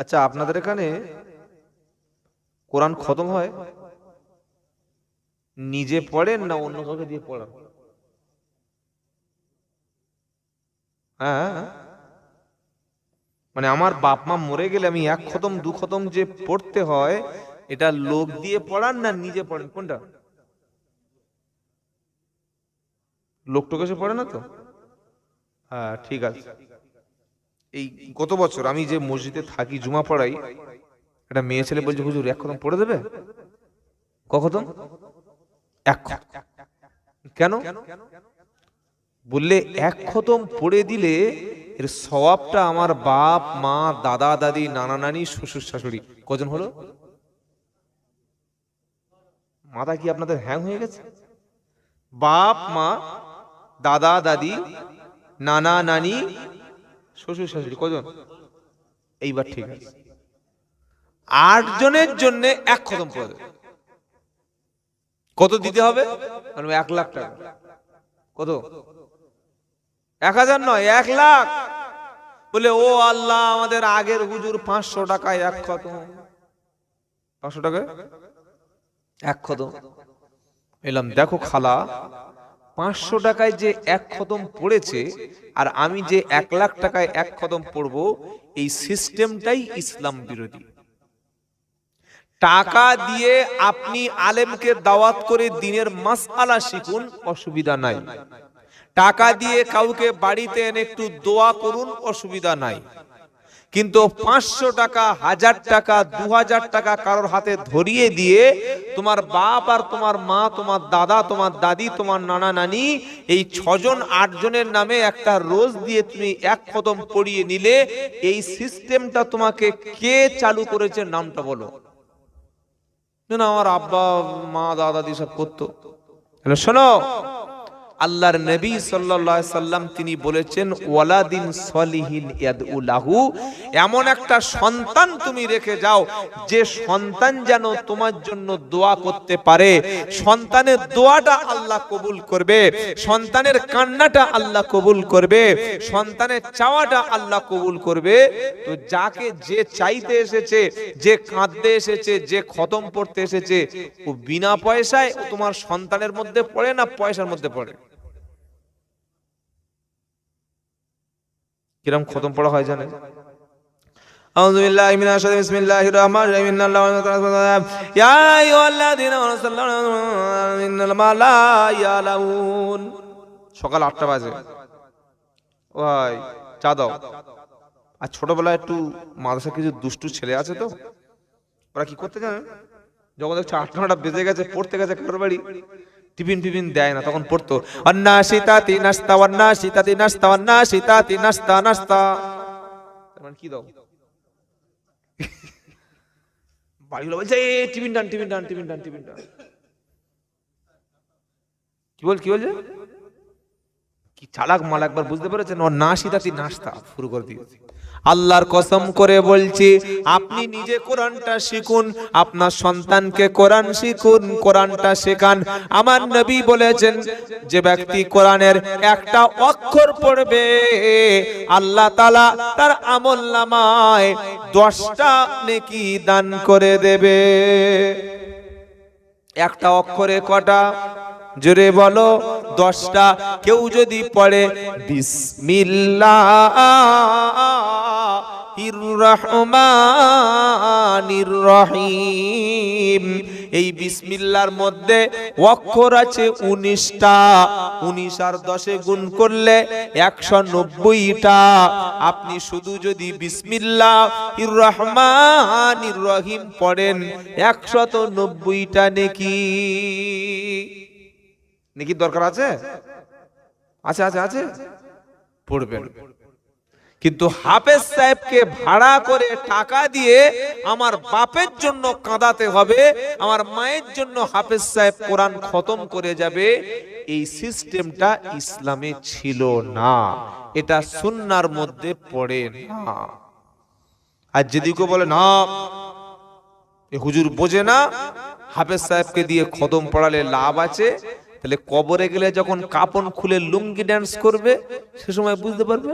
আচ্ছা আপনাদের এখানে কোরআন খতম হয়? নিজে পড়েন না অন্য কাউকে দিয়ে পড়ান? হ্যাঁ মানে আমার বাপ মা মরে গেলে আমি এক খতম, দু খতম যে পড়তে হয়, এটা লোক দিয়ে পড়ান না নিজে পড়েন? কোনটা? লোক টোকে এসে পড়ে না তো? হ্যাঁ ঠিক আছে। এই গত বছর আমি যে মসজিদে থাকি জুমা পড়াই একটা মেয়ে ছেলে বলছে, হুজুর, এক খতম পড়ে দেবে? কখন এক কেন? বললে, এক খতম পড়ে দিলে এর সওয়াবটা আমার বাপ, মা, দাদা, দাদি, নানা, নানি, শ্বশুর, শাশুড়ি। কজন হলো? মাথা কি আপনাদের হ্যাং হয়ে গেছে? বাপ, মা, দাদা, দাদি, নানা, নানি শ্বশুর শাশুড়ি কজন? এইবার ঠিক আছে। আট জনের জন্য এক খতম পড়ে কত দিতে হবে? মানে এক লাখ টাকা। কত? এক হাজার নয় এক লাখ। বলে ও আল্লাহ আমাদের আগের হুজুর পাঁচশো টাকায় এক খতম পাঁচশো টাকা এক খতম এলাম দেখো খালা পাঁচশো টাকায় যে এক খতম পড়েছে আর আমি যে এক লাখ টাকায় এক খতম পড়ব, এই সিস্টেমটাই ইসলাম বিরোধী। টাকা দিয়ে আপনি আলেমকে দাওয়াত করে দিনের মাসআলা শিখুন, অসুবিধা নাই। টাকা দিয়ে কাউকে বাড়িতে এনে একটু দোয়া করুন, অসুবিধা নাই। কিন্তু পাঁচশো টাকা, হাজার টাকা দু হাজার টাকা কারোর হাতে ধরিয়ে দিয়ে তোমার বাপ আর তোমার মা, তোমার দাদা, তোমার দাদি, তোমার নানা নানি, এই ছজন, আটজনের নামে একটা রোজ দিয়ে তুমি এক কদম পড়িয়ে নিলে, এই সিস্টেমটা তোমাকে কে চালু করেছে নামটা বলো। না আমার আব্বা, মা দাদা দাদি সব করতো। শোনো আল্লাহর নবী সাল্লাল্লাহু সাল্লাম তিনি বলেছেন, ওয়ালাদিন সলিহিন ইয়াদউলাহু এমন একটা সন্তান তুমি রেখে যাও, যে সন্তান যেন তোমার জন্য দোয়া করতে পারে। সন্তানের দোয়াটা আল্লাহ কবুল করবে, সন্তানের কান্নাটা আল্লাহ কবুল করবে, সন্তানের চাওয়াটা আল্লাহ কবুল করবে। তো যাকে যে চাইতে এসেছে, যে কাঁদতে এসেছে, যে খতম পড়তে এসেছে, ও বিনা পয়সায় তোমার সন্তানের মধ্যে পড়ে না পয়সার মধ্যে পড়ে? কিরম খতম পড়া হয় জানেন أعوذ بالله من الشيطان بسم الله الرحمن الرحيم إن الله وملائكته يا أيها الذين آمنوا صلوا عليه وسلموا إن الله لا يعلمون সকাল আটটা বাজে ওই চা দাও আর ছোটবেলায় একটু মাদ্রাসা কিছু দুষ্টু ছেলে আছে তো ওরা কি করতে জানে যখন দেখছো আটটা নটা বেজে গেছে পড়তে গেছে কারোর বাড়ি টিফিন টিফিন দেয় না, তখন পড়তো অন্না নাস্তা অন্না নাস্তা অন্না নাস্তা নাস্তা মানে কি দাও? বাড়িগুলো বলছে, এ, tiffin done tiffin done tiffin done tiffin done. কি বল, কি বলছে? কি চালাক মাল একবার বুঝতে পেরেছেন? ও না সীতাতি নাস্তা শুরু করে দিয়েছে। আল্লাহর কসম করে বলছি, আপনি নিজে কোরআনটা শিখুন, আপনার সন্তানকে কোরআন শিখুন, কোরআনটা শেখান। আমার নবী বলেছেন যে ব্যক্তি কোরআনের একটা অক্ষর পড়বে, আল্লাহ তালা তার আমল নামায় দশটা নেকি দান করে দেবে। একটা অক্ষরে কটা? জোরে বলো, দশটা। কেউ যদি পড়ে, বিসমিল্লাহ। রহমানির রহিম এই বিসমিল্লার মধ্যে অক্ষর আছে উনিশটা। উনিশ আর দশে গুণ করলে একশো নব্বইটা আপনি শুধু যদি বিসমিল্লাহ রহমানির রহিম পড়েন একশত নব্বইটা নেকি? নেকি দরকার আছে? আছে আছে আছে? পড়বেন। কিন্তু হাফেজ সাহেবকে ভাড়া করে টাকা দিয়ে আমার বাপের জন্য কাঁদাতে হবে, আমার মায়ের জন্য হাফেজ সাহেব কোরআন খতম করে যাবে, এই সিস্টেমটা ইসলামে ছিল না। এটা সুন্নার মধ্যে পড়ে না। আর যদি কেউ বলে না, এ হুজুর বোঝে না, হাফেজ সাহেবকে দিয়ে খতম পড়ালে লাভ আছে, তাহলে কবরে গেলে যখন কাপন খুলে লুঙ্গি ড্যান্স করবে, সে সময় বুঝতে পারবে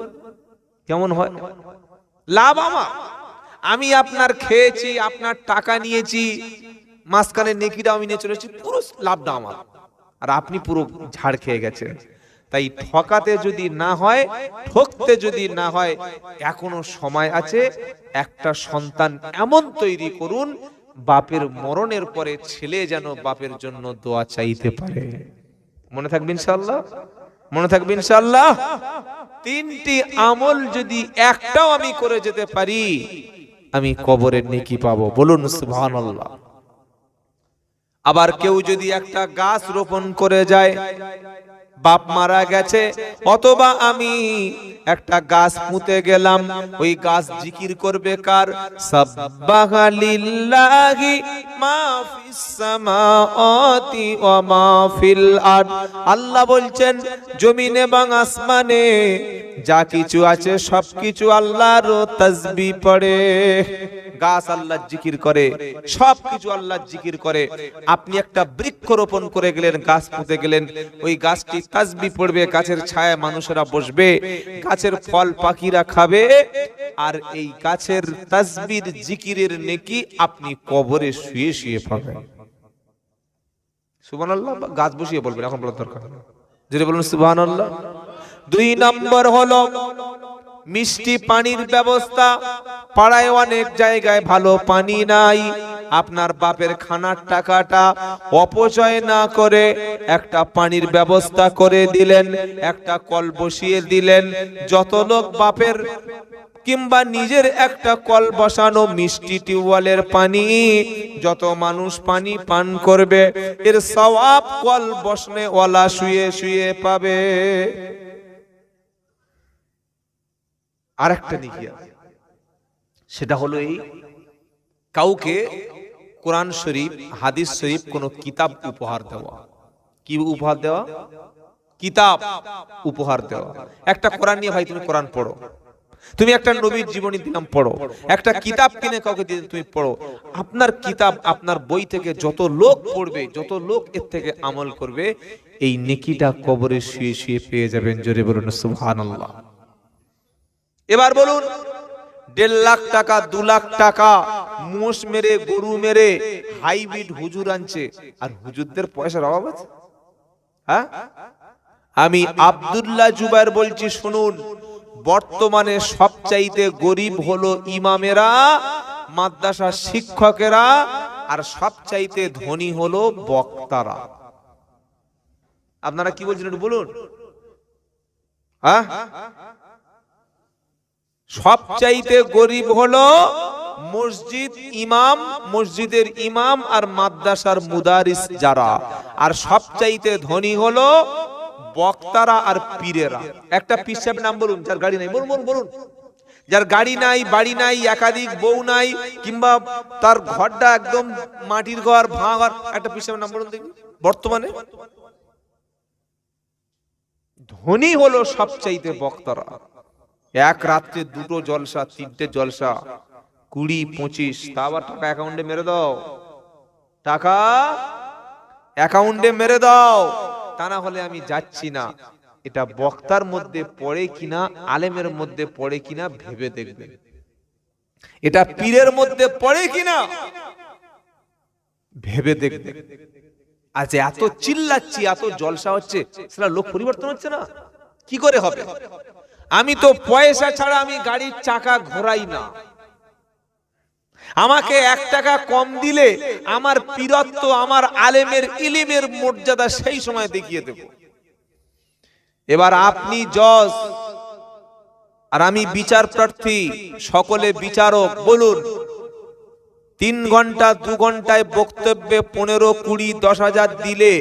কেমন হয়? লাভ আমার। আমি আপনার খেয়েছি, আপনার টাকা নিয়েছি, মাঝখানে নেকিটা আমি নিয়ে চলেছি, পুরো লাভটা আমার। আর আপনি পুরো ঝাড় খেয়ে গেছেন। তাই ঠকাতে যদি না হয়, ঠকতে যদি না হয়, এখনও সময় আছে, একটা সন্তান এমন তৈরি করুন, বাপের মরণের পরে ছেলে যেন বাপের জন্য দোয়া চাইতে পারে। মনে থাকবে ইনশাল্লাহ মনে থাকবে ইনশাল্লাহ তিনটি আমল যদি একটাও আমি করে যেতে পারি, আমি কবরের নেকি পাবো। বলুন, সুবহানাল্লাহ। আবার কেউ যদি একটা গাছ রোপণ করে যায় বাপ মারা গেছে, অথবা আমি একটা গাছ পুঁতে গেলাম, ওই গাছ জিকির করবে কার? আল্লাহ বলছেন, জমিনে এবং আসমানে যা কিছু আছে, সবকিছু আল্লাহর তাসবিহ পড়ে। গাছ আল্লাহ জিকির করে, সবকিছু আল্লাহ জিকির করে। আপনি একটা বৃক্ষ রোপণ করে গেলেন, গাছ পুঁতে গেলেন, ওই গাছটি তাসবি পড়বে, গাছের ছায়া মানুষেরা বসবে, গাছের ফল পাখিরা খাবে, আর এই গাছের তাসবির জিকিরের নেকি আপনি কবরে শুয়ে শুয়ে পাবেন সুবহানাল্লাহ বা গাছ বসিয়ে বলবেন, এখন বলার দরকার। যদি বলুন, সুবহানাল্লাহ। দুই নম্বর হলো, মিষ্টি পানির ব্যবস্থা। পাড়ায় অনেক জায়গায় ভালো পানি নাই। আপনার বাপের খানার টাকাটা অপচয় না করে একটা পানির ব্যবস্থা করে দিলেন, একটা কল বসিয়ে দিলেন। যত লোক বাপের কিংবা নিজের একটা কল বসানো মিষ্টি টিউবওয়েলের পানি, যত মানুষ পানি পান করবে, এর সওয়াব কল বসনে ওয়ালা শুয়ে শুয়ে পাবে। আরেকটা নিকি আছে সেটা হলো এই, কাউকে কোরআন শরীফ, হাদিস শরীফ কোন কিতাব উপহার দেওয়া। কি উপহার দেওয়া? কিতাব উপহার দেওয়া। একটা কোরআন নিয়ে ভাই তুমি কোরআন পড়ো। তুমি একটা নবীর জীবনী দিলাম পড়ো। একটা কিতাব কিনে কাউকে দিয়ে তুমি পড়ো। আপনার কিতাব, আপনার বই থেকে যত লোক পড়বে, যত লোক এর থেকে আমল করবে, এই নেকিটা কবরে শুয়ে শুয়ে পেয়ে যাবেন। জোরে বলুন, সুবহানাল্লাহ। এবার বলুন দেড় লাখ টাকা, দু লাখ টাকা, মোষ মেরে, গরু মেরে, হাইব্রিড হুজুর আনছে। আর হুজুরদের পয়সার অভাব আছে? হ্যাঁ? আমি আব্দুল্লাহ জুবাইর বলছি, শুনুন, বর্তমানে সবচাইতে গরিব হলো ইমামেরা মাদ্রাসা শিক্ষকেরা, আর সবচাইতে ধনী হলো বক্তারা। আপনারা কি বলছেন বলুন? হ্যাঁ? সবচাইতে গরিব হলো মসজিদ ইমাম, মসজিদের ইমাম আর মাদ্রাসার মুদারিস যারা। আর সবচাইতে ধনী হলো বক্তারা আর পীরেরা। একটা পীর সাহেব নাম বলুন, যার গাড়ি নাই। বলুন বলুন বলুন। যার গাড়ি নাই, বাড়ি নাই, একাধিক বউ নাই, কিংবা তার ঘরটা একদম মাটির ঘর, ভাঙা ঘর। একটা পীর সাহেবের নাম বলুন দেখি। বর্তমানে ধনী হলো সবচাইতে বক্তারা। এক রাত্রে দুটো জলসা, তিনটে জলসা, কুড়ি, পঁচিশ। তা আবার টাকা অ্যাকাউন্টে মেরে দাও। টাকা অ্যাকাউন্টে মেরে দাও। তা না হলে আমি যাচ্ছি না। এটা বক্তার মধ্যে পড়ে কিনা, আলেমের মধ্যে পড়ে কিনা, ভেবে দেখবেন। এটা পীরের মধ্যে পড়ে কিনা, ভেবে দেখবেন। আজ এত চিল্লাচ্ছি, এত জলসা হচ্ছে, সেটা লোক পরিবর্তন হচ্ছে না? কি করে হবে? আমি তো পয়সা ছাড়া আমি গাড়ির চাকা ঘোরাই না। আমাকে এক টাকা কম দিলে আমার পীরত্ব, আমার আলেমের ইলিমের মর্যাদা সেই সময় দেখিয়ে দেব। এবার আপনি জজ, আর আমি বিচার প্রার্থী সকলে বিচারক, বলুন। তিন ঘণ্টা, দু ঘন্টায় বক্তব্যে পনেরো, কুড়ি, দশ হাজার দিলে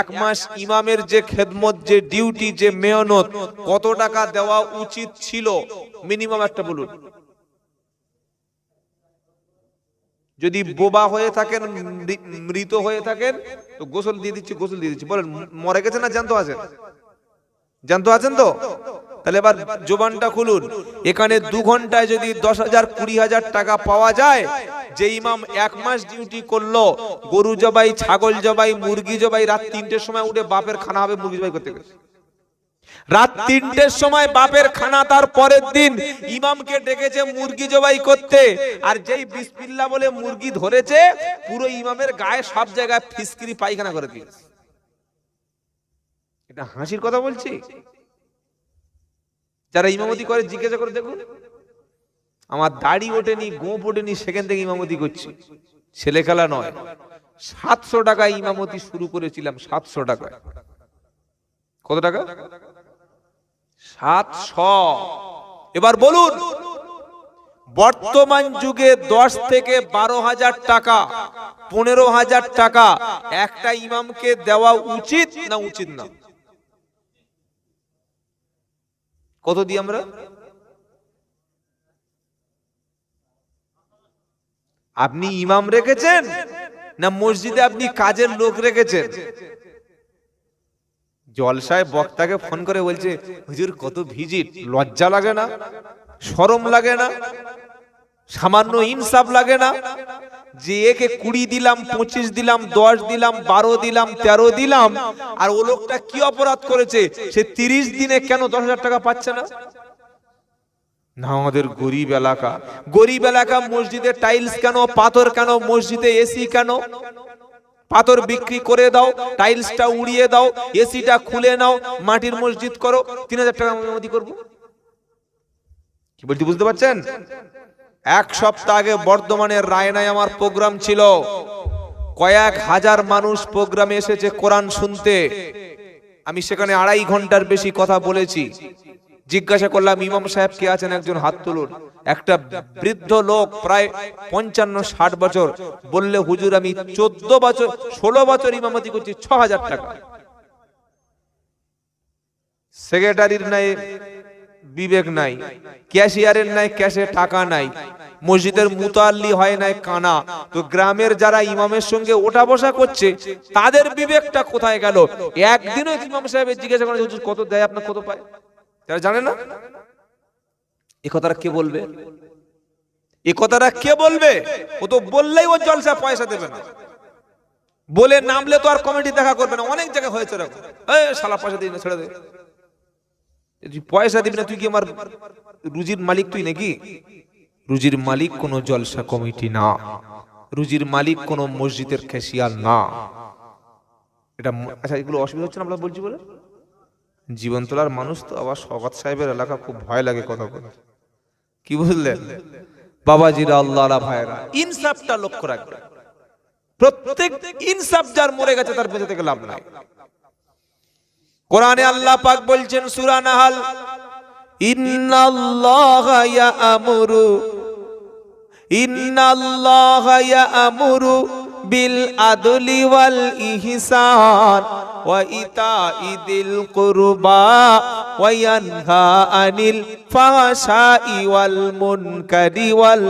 এক মাস ইমামের যে খেদমত, যে ডিউটি, যে মেহনত, কত টাকা দেওয়া উচিত ছিল? মিনিমাম একটা বলুন। যদি বোবা হয়ে থাকেন মৃত হয়ে থাকেন, তো গোসল দিয়ে দিচ্ছি, গোসল দিয়ে দিচ্ছি। বলেন, মরে গেছে না জ্যান্ত আছেন? জ্যান্ত আছেন তো? তাহলে এবার জোবানটা খুলুন। এখানে দু ঘন্টায় যদি দশ হাজার কুড়ি হাজার টাকা পাওয়া যায়, যে ইমাম এক মাস ডিউটি করল, গরু জবাই, ছাগল জবাই, মুরগি জবাই, রাত তিনটের সময় উঠে বাপের খানা হবে মুরগি জবাই করতে গেছে। রাত তিনটের সময় বাপের খানা, তার পরের দিন ইমামকে ডেকেছে মুরগি জবাই করতে। আর যেই বিসমিল্লা বলে মুরগি ধরেছে, পুরো ইমামের গায়ে সব জায়গায় ফিসকিরি পায়খানা করে দিয়েছে। এটা হাসির কথা বলছি? যারা ইমামতি করে, জিজ্ঞাসা করে, দেখুন, আমার দাড়ি ওঠেনি গোপ ওঠেনি, সেখান থেকে ইমামতি করছি। ছেলে খেলা নয়, সাতশো টাকা ইমামতি শুরু করেছিলাম, সাতশো টাকা কত টাকা? সাতশো। এবার বলুন, বর্তমান যুগে দশ থেকে বারো হাজার টাকা, পনেরো হাজার টাকা, একটা ইমামকে দেওয়া উচিত না উচিত না? কত দিই আমরা? আপনি ইমাম রেখেছেন না মসজিদে আপনি কাজের লোক রেখেছেন? জলসায় বক্তাকে ফোন করে বলছে, হুজুর, কত ভিজিট, লজ্জা লাগে না? শরম লাগে না? সামান্য ইনসাফ লাগে না? যে একে কুড়ি দিলাম, পঁচিশ দিলাম, দশ দিলাম, বারো দিলাম, তেরো দিলাম, আর ও লোকটা কি অপরাধ করেছে? সে তিরিশ দিনে কেন দশ হাজার টাকা পাচ্ছে না? না, আমাদের গরিব এলাকা। গরিব এলাকা, মসজিদে টাইলস কেন, পাথর কেন, মসজিদে এসি কেন? পাথর বিক্রি করে দাও, টাইলসটা উড়িয়ে দাও এসিটা খুলে নাও, মাটির মসজিদ করো, তিন হাজার টাকা করব? কি বলছি, বুঝতে পারছেন? এক সপ্তাহ আগে বর্ধমানের রায়নায় আমার প্রোগ্রাম ছিল। কয়েক হাজার মানুষ প্রোগ্রামে এসেছে কোরআন শুনতে। আমি সেখানে আড়াই ঘণ্টার বেশি কথা বলেছি। জিজ্ঞাসা করলাম, ইমাম সাহেব কে আছেন? একজন হাত তুলুন। একটা বৃদ্ধ লোক প্রায় পঞ্চান্ন, ষাট বছর। বললে, হুজুর, আমি চোদ্দ বছর, ষোলো বছর ইমামতি করছি, ছ হাজার টাকা। সেক্রেটারির নাই, বিবেক নাই, ক্যাশিয়ারের নাই, ক্যাশে টাকা নাই। মসজিদের মুতাল্লি হয় নাই কানা। তো গ্রামের যারা ইমামের সঙ্গে ওঠা বসা করছে, তাদের বিবেকটা কোথায় গেল? একদিনও ইমাম সাহেবের জিজ্ঞাসা করে কত দেয় আপনার, কত পায়? তারা জানে না? এ কথাটা কে বলবে? এ কথাটা কে বলবে? ও তো বললেই ও জলসা, পয়সা দেবে না। বলে নামলে তো আর কমিটি দেখা করবে না। অনেক জায়গায় হয়েছে এরকম। শালা, পয়সা দিই না, ছেড়ে দে। তুই পয়সা দিবি না, তুই কি আমার রুজির মালিক তুই নাকি? রুজির মালিক কোন জলসা কমিটি না। রুজির মালিক কোন মসজিদের খেসিয়াল না। এটা আচ্ছা এগুলো অসুবিধা হচ্ছে না আমরা বলছি বলে? জীবনতলার মানুষ তো আবার সগাত সাহেবের এলাকা খুব ভয় লাগে কথা বলে কি বুঝলেন? বাবাজিরা আল্লাহ ভাইরা ইনসাফটা লক্ষ্য রাখবে প্রত্যেক ইনসাফ যার মরে গেছে তার বেঁচে থেকে লাভ নাই। কোরআনে আল্লাহ পাক বলছেন, সূরা নাহাল। ইন্নাল্লাহা ইয়ামুরু ইন্নাল্লাহা ইয়ামুরু বিল আদলি ওয়াল ইহসান ওয়া ইতাই দিল কুরবা ওয়া ইয়ানহা আনিল ফাহশাই ওয়াল মুনকারি ওয়াল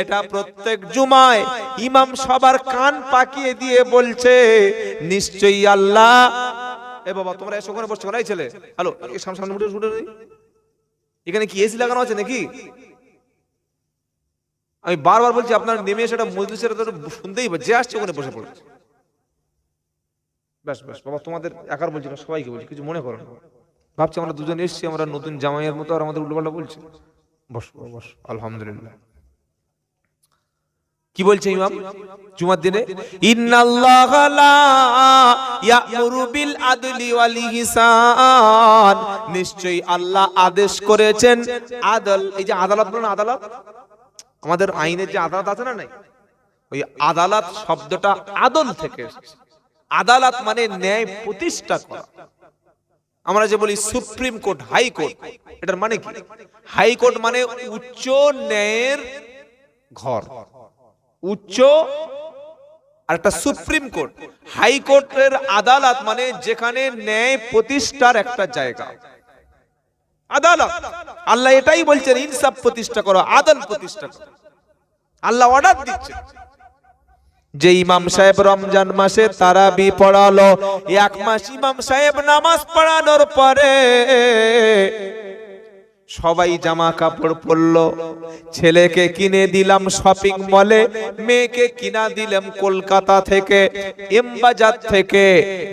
এটা প্রত্যেক জুমায় ইমাম সবার কান পাকিয়ে দিয়ে বলছে, নিশ্চয়ই আল্লাহ এ বাবা, তোমরা এসো ওখানে বসছো নাই ছেলে, হ্যালো সামনে উঠে উঠে। এখানে কি এসি লাগানো আছে নাকি? আমি বারবার বলছি, আপনার নেমে সেটা মজলিসের তো শুনতেই। যে আসছে ওখানে বসে পড়ছে। ব্যাস ব্যাস, বাবা, তোমাদের একার বলছি না, সবাইকে বলছি, কিছু মনে করো ভাবছি আমরা দুজন এসেছি, আমরা নতুন জামাইয়ের মতো আর আমাদের উল্টোপাল্টা বলছি। বস বস, আলহামদুলিল্লাহ। কি বলছে ইমাম? জুমার দিনে? ইন্নাল্লাহা লা ইয়ামুরু বিল আদলি ওয়াল ইহসান। নিশ্চয়ই আল্লাহ আদেশ করেছেন আদল এই যে আদালত বলেন আদালত? আমাদের আইনের যে আদালত আছে না নাই? ওই আদালত শব্দটা আদল থেকে আদালত মানে ন্যায় প্রতিষ্ঠা করা। আমরা যে বলি সুপ্রিম কোর্ট হাই কোর্ট এটার মানে কি? হাই কোর্ট মানে উচ্চ ন্যায়ের ঘর। উচ্চ আর একটা সুপ্রিম কোর্ট। হাই কোর্টের আদালত মানে যেখানে ন্যায় প্রতিষ্ঠার একটা জায়গা। আদালত। আল্লাহ এটাই বলছেন, ইনসাফ প্রতিষ্ঠা করো, আদল প্রতিষ্ঠা করো। আল্লাহ অর্ডার দিচ্ছে। যে ইমাম সাহেব রমজান মাসে তারাবি পড়ালো, এক মাস ইমাম সাহেব নামাজ পড়ানোর পরে সবাই জামা কাপড় পরলো। ছেলেকে কিনে দিলাম শপিং মলে মেয়েকে কিনা দিলাম কলকাতা থেকে, এমবাজার থেকে।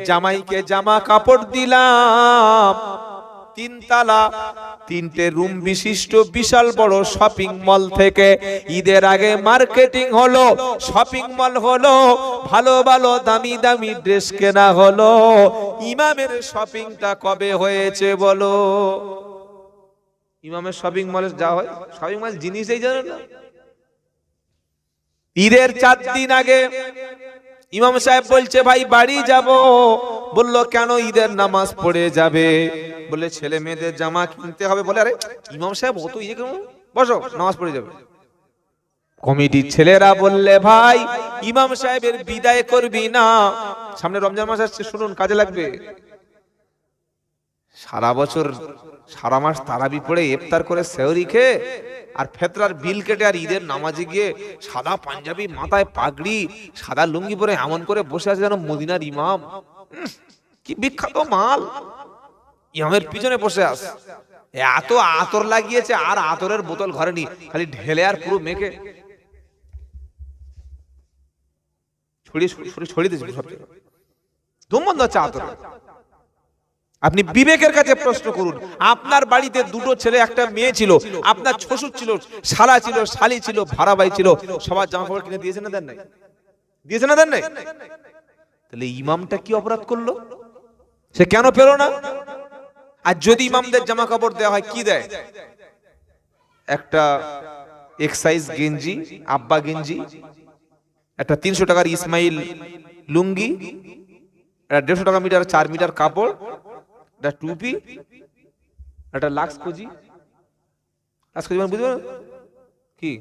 জামাইকে জামা কাপড় দিলাম। তিনতলা, তিনটে রুম বিশিষ্ট বিশাল বড় শপিং মল থেকে। ঈদের আগে মার্কেটিং হলো শপিং মল হলো, ভালো ভালো দামি দামি ড্রেস কেনা হলো। ইমামের শপিংটা কবে হয়েছে বলো? ইমামের শপিং মলে যা হয়। শপিং মল জিনিসই জানো না। ঈদের চার দিন আগে ইমাম সাহেব বলছে, ভাই, বাড়ি যাব। বলল, কেন ঈদের নামাজ পড়ে যাবে? বলে ছেলে মেয়েদের জামা কিনতে হবে। বলে, আরে, ইমাম সাহেব অত ইয়ে কেন? বসো, নামাজ পড়ে যাবে। কমিটির ছেলেরা বললে, ভাই, ইমাম সাহেবের বিদায় করবি না। সামনে রমজান মাস আসছে, শুনুন, কাজে লাগবে। সারা বছর, সারা মাস তারাবি পড়ে ইফতার করে সেহরি খেয়ে আর ফেতরার বিল কেটে আর ঈদের নামাজে গিয়ে সাদা পাঞ্জাবি, মাথায় পাগড়ি, সাদা লুঙ্গি পরে এমন করে বসে আছে যেন মদিনার ইমাম। কি বিখ্যাত মাল। ইমামের পিছনে বসে আছে এত আতর লাগিয়েছে, আর আতরের বোতল ঘরে নি খালি ঢেলে আর পুরো মেখে। ছড়িয়ে ছড়িয়ে ছড়িয়ে দিয়েছে সব জায়গায়। দম বন্ধ হচ্ছে আতর। আপনি বিবেকের কাছে প্রশ্ন করুন। আপনার বাড়িতে দুটো ছেলে, একটা মেয়ে ছিল, আপনার শ্বশুর ছিল, শালা ছিল, শালি ছিল ভাড়া ভাই ছিল, সবার জামা কাপড় কিনে দিয়েছে না দেন নাই? দিয়েছে না দেন নাই? তাহলে ইমামটা কি অপরাধ করল? সে কেন পেল না? আর যদি ইমামদের জামা কাপড় দেওয়া হয়, কি দেয়? একটা এক্সাইজ গেঞ্জি, আব্বা গেঞ্জি, একটা তিনশো টাকার ইসমাইল লুঙ্গি, একটা দেড়শো টাকা মিটার, চার মিটার কাপড় একটা লাক্স লাক্স মানে কি?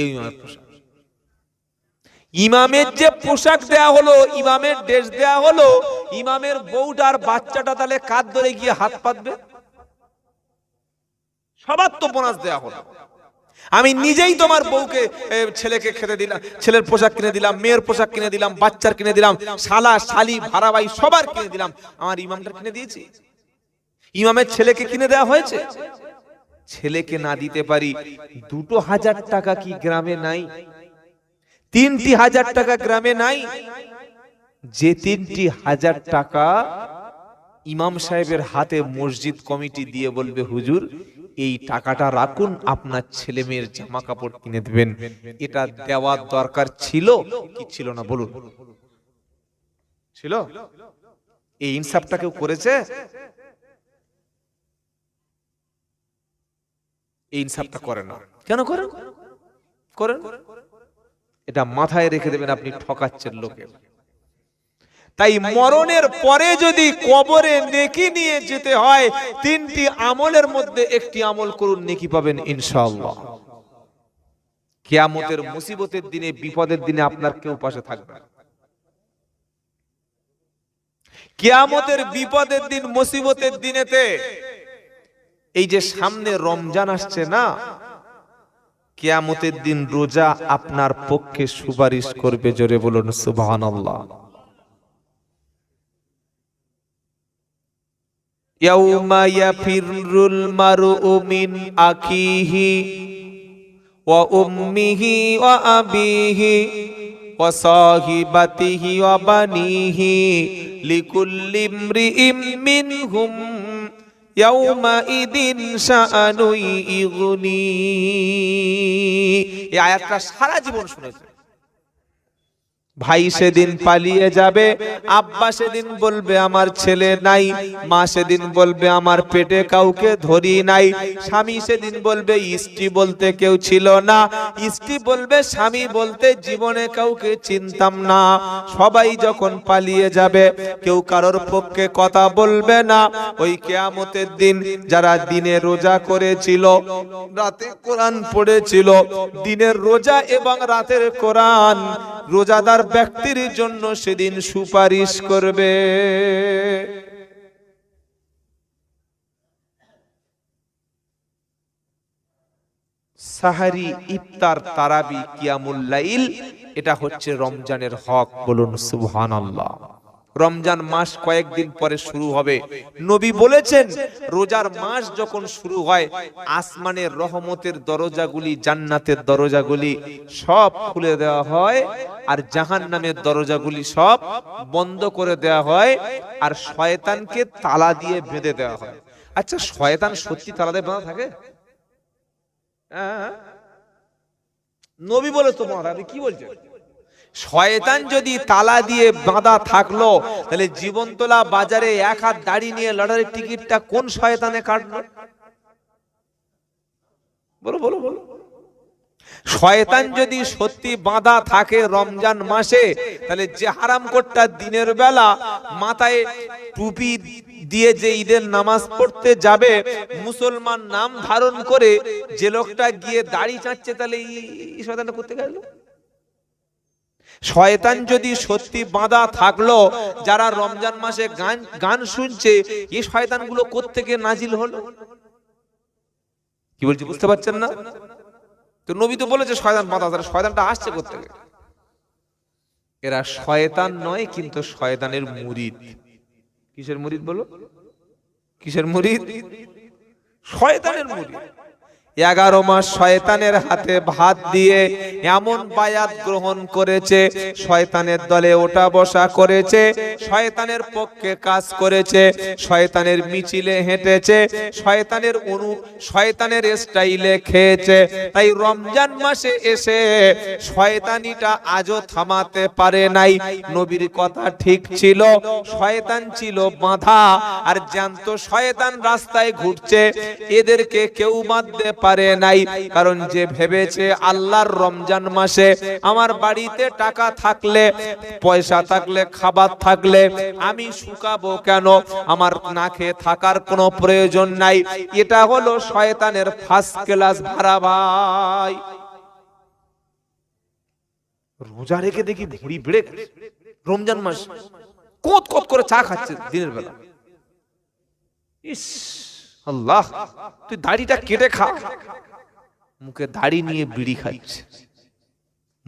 এই ইমামের যে পোশাক দেয়া হলো, ইমামের ড্রেস দেয়া হলো, ইমামের বউটা আর বাচ্চাটা তাহলে কাঁধ ধরে গিয়ে হাত পাতবে? সবার তো বোনাস দেয়া হলো। আমি নিজেই তোমার বউকে ছেলেকে খেতে দিলাম, ছেলের পোশাক কিনে দিলাম, মেয়ের পোশাক কিনে দিলাম, বাচ্চার কিনে দিলাম, শালা, শালি ভাড়া ভাই সবার কিনে দিলাম। আমার ইমামটা কিনে দিয়েছি। ইমামের ছেলেকে কিনে দেওয়া হয়েছে। ছেলেকে না দিতে পারি, দুটো হাজার টাকা কি গ্রামে নাই? তিনটি হাজার টাকা গ্রামে নাই। যে তিনটি হাজার টাকা ইমাম সাহেবের হাতে মসজিদ কমিটি দিয়ে বলবে, হুজুর এই টাকাটা রাখুন, আপনার ছেলে মেয়ের জামা কাপড় কিনে দেবেন। এটা দেওয়ার দরকার ছিল কি ছিল না বলুন। ছিল? এই ইনসাফটা কেউ করেছে? এই ইনসাফটা করে না। কেন করেন? করেন? এটা মাথায় রেখে দেবেন, আপনি ঠকাচ্ছেন লোকে। তাই মরণের পরে যদি কবরে নেকি নিয়ে যেতে হয়, তিনটি আমলের মধ্যে একটি আমল করুন, নেকি পাবেন ইনশাআল্লাহ কিয়ামতের মুসিবতের দিনে, বিপদের দিনে আপনার কেউ পাশে থাকবে। কিয়ামতের বিপদের দিন, মুসিবতের দিনেতে এই যে সামনে রমজান আসছে না, কেয়ামতের দিন রোজা আপনার পক্ষে সুপারিশ করবে, জোরে বলুন, সুবহানাল্লাহ يوم يفر المرء من أخيه وأمه وأبيه وصاحبته وبنيه لكل امرئ منهم يومئذ شأن يغنيه এই আয়াতটা সারা জীবন শুনেছে ভাই সেদিন পালিয়ে যাবে। আব্বা সেদিন বলবে আমার ছেলে নাই মা সেদিন বলবে আমার পেটে কাউকে ধরি নাই। স্বামী সেদিন বলবে স্ত্রী বলতে কেউ ছিল না। স্ত্রী বলবে স্বামী বলতে জীবনে কাউকে চিনতাম না। সবাই যখন পালিয়ে যাবে কেউ কারোর পক্ষে কথা বলবে না। ওই কেয়ামতের দিন যারা দিনে রোজা করেছিল রাতে কোরআন পড়েছিল দিনের রোজা এবং রাতের কোরআন রোজাদার ব্যক্তির জন্য সেদিন সুপারিশ করবে। সাহারি, ইফতার, তারাবি কিয়ামুল্লাইল এটা হচ্ছে রমজানের হক বলুন সুবহানাল্লাহ। রমজান মাস কয়েকদিন পরে শুরু হবে। নবী বলেছেন, রোজার মাস যখন শুরু হয়, আসমানের রহমতের দরজাগুলি, জান্নাতের দরজাগুলি সব খুলে দেওয়া হয় আর জাহান নামের দরজাগুলি সব বন্ধ করে দেওয়া হয় আর শয়তানকে তালা দিয়ে বেঁধে দেওয়া হয়। আচ্ছা শয়তান সত্যি তালা দিয়ে বাঁধা থাকে? হ্যাঁ নবী বলে তোমার আপনি কি বলছেন? শয়তান যদি তালা দিয়ে বাঁধা থাকল, তাহলে জীবনতলা বাজারে এক হাত দাড়ি নিয়ে লটারির টিকিটটা কোন শয়তানে কাটলো? বলো বলো বলো। শয়তান যদি সত্যি বাঁধা থাকে রমজান মাসে, তাহলে যে হারাম কোটটা দিনের বেলা মাথায় টুপি দিয়ে যে ঈদের নামাজ পড়তে যাবে, মুসলমান নাম ধারণ করে যে লোকটা গিয়ে দাড়ি চাচ্ছে তাহলে এই শয়তানটা করতে গেল শয়তান যদি সত্যি বাঁধা থাকল, যারা রমজান মাসে গান গান শুনছে এই শয়তানগুলো কোত্থেকে নাজিল হলো? কি বলছি, বুঝতে পারছেন না? তো নবী তো বলেছে শয়তান বাঁধা, তাহলে শয়তানটা আসছে কোত্থেকে? এরা শয়তান নয়, কিন্তু শয়তানের মুরিদ। কিসের মুরিদ বলো? কিসের মুরিদ? শয়তানের মুরিদ। এগারো মাস শয়তানের হাতে ভাত দিয়ে এমন বায়াত গ্রহণ করেছে, শয়তানের দলে ওটা বসা করেছে, শয়তানের পক্ষে কাজ করেছে, শয়তানের মিছিলে হেঁটেছে, শয়তানের অনু, শয়তানের স্টাইলে খেয়েছে। তাই রমজান মাসে এসে শয়তানিটা আজও থামাতে পারে নাই। নবীর কথা ঠিক ছিল, শয়তান ছিল বাঁধা, আর জ্যান্ত শয়তান রাস্তায় ঘুরছে। এদেরকে কেউ বাঁধতে পারে নাই, কারণ যে ভেবেছে আল্লাহর রমজান মাসে আমার বাড়িতে টাকা থাকলে, পয়সা থাকলে, খাবার থাকলে, আমি শুকাবো কেন? আমার না খেয়ে থাকার কোনো প্রয়োজন নাই। এটা হলো শয়তানের ফার্স্ট ক্লাস ভাড়া ভাই। রোজা রেখে দেখি ভুঁড়ি বেড়ে রমজান মাস। কত কত করে চা খাচ্ছে দিনের বেলা। ইস। আল্লাহ, তুই দাড়িটা কেটে খা। মুখে দাড়ি নিয়ে বিড়ি খাচ্ছে।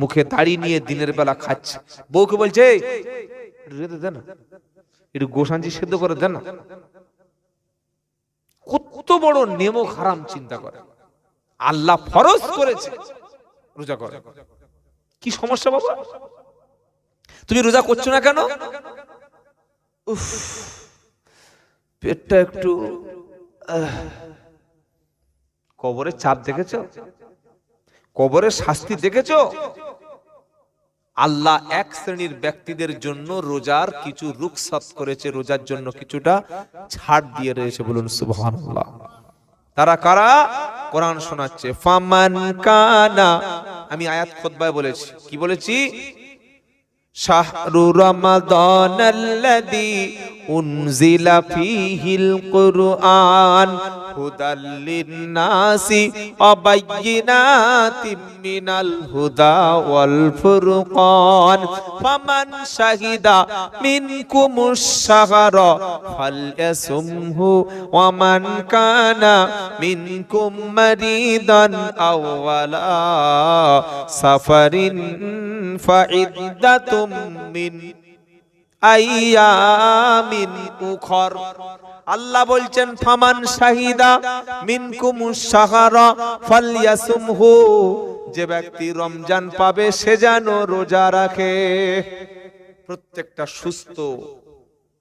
মুখে দাড়ি নিয়ে দিনের বেলা খাচ্ছে। বউকে বলছে একটু দে গোসাঞ্জি সেদ্ধ করে দেন না। কত বড় নেমো হারাম চিন্তা করে। আল্লাহ ফরজ করেছে, রোজা করে। কি সমস্যা বাবা? তুমি রোজা করছ না কেন? উফ, পেটটা একটু কবরের চাপ দেখেছ? কবরের শাস্তি দেখেছ? আল্লাহ এক শ্রেণির ব্যক্তিদের জন্য রোজার কিছু রুকসাত করেছে, রোজার জন্য কিছুটা ছাড় দিয়ে রয়েছে বলুন সুবহানাল্লাহ। তারা কারা? কোরআন শোনাচ্ছে, ফামান কানা, আমি আয়াত খোদবায় বলেছি। কি বলেছি? শাহরু রমাদান আল্লাযী উনজিলা ফীহিল কুরআন হুদাল লিন-নাসি ওয়া বায়্যিনাতিম মিনাল হুদা ওয়াল ফুরকান ফামান শাহিদা মিনকুমুশ শাহরা ফালইয়াসুমহু ওয়া মান কানা মিনকুম মারিদান আও আলা সাফারিন ফাইদ্দাতুম মিন আল্লাহ বলছেন, ফামান যে ব্যক্তি রমজান পাবে, সে যেন রোজা রাখে। প্রত্যেকটা সুস্থ।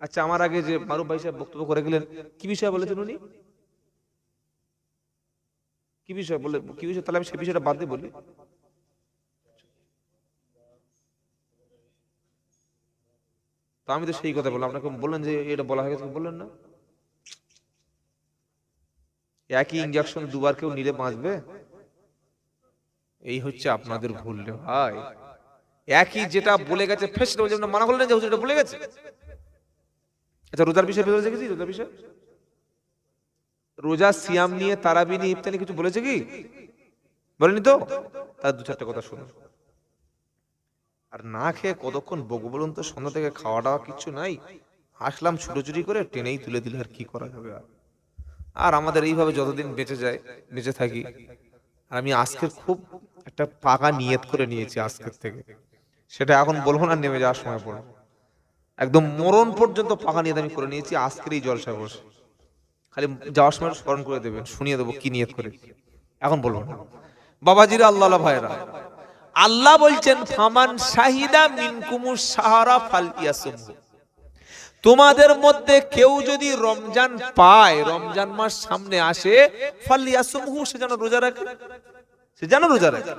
আচ্ছা আমার আগে যে মারুফ ভাই সাহেব বক্তব্য করে গেলেন, কি বিষয় বলেছেন উনি? কি বিষয় বলে কি বিষয়? তাহলে আমি সেই বিষয়টা বাদ দিয়ে বলি। আমি তো সেই কথা বললাম। আপনাকে বললেন যে এটা বলা হয়ে গেছে বললেন না? একই ইঞ্জেকশন দুবার কেউ নিলে বাঁচবে? এই হচ্ছে আপনাদের ভুল ভাই। একই যেটা বলে গেছে ফেস বলছে মানা করলেন যে বলে গেছে? আচ্ছা রোজার বিষয়ে দেখেছি রোজার রোজা সিয়াম নিয়ে তারাবি নিয়ে ইফতারি কিছু বলেছে কি? বলেনি তো? তার দু চারটে কথা শুনুন। আর না খেয়ে কতক্ষণ বকবো বলুন তো? সন্ধ্যা থেকে খাওয়া দাওয়া কিচ্ছু নাই। আসলাম ছুটোছুটি করে টেনেই তুলে দিলে আর কি করা যাবে আর? আমাদের এইভাবে যতদিন বেঁচে যায়, বেঁচে থাকি। আর আমি আজকে খুব একটা পাকা নিয়ত করে নিয়েছি আজকের থেকে। সেটা এখন বলব না, নেমে যাওয়ার সময় পড়ব। একদম মরণ পর্যন্ত পাকা নিয়ত আমি করে নিয়েছি, আজকের এই জলসা বসে। খালি যাওয়ার সময় স্মরণ করে দেবেন, শুনিয়ে দেবো কি নিয়ত করে। এখন বলব না। বাবাজিরা, আল্লাহ ভাইরা আল্লাহ বলছেন, ফামান শাহিদা মিনকুমু সাহারা ফাল ইয়াসুমহু তোমাদের মধ্যে কেউ যদি রমজান পায়, রমজান মাস সামনে আসে ফাল ইয়াসুমহু সে যেন রোজা রাখে। সে যেন রোজা রাখে।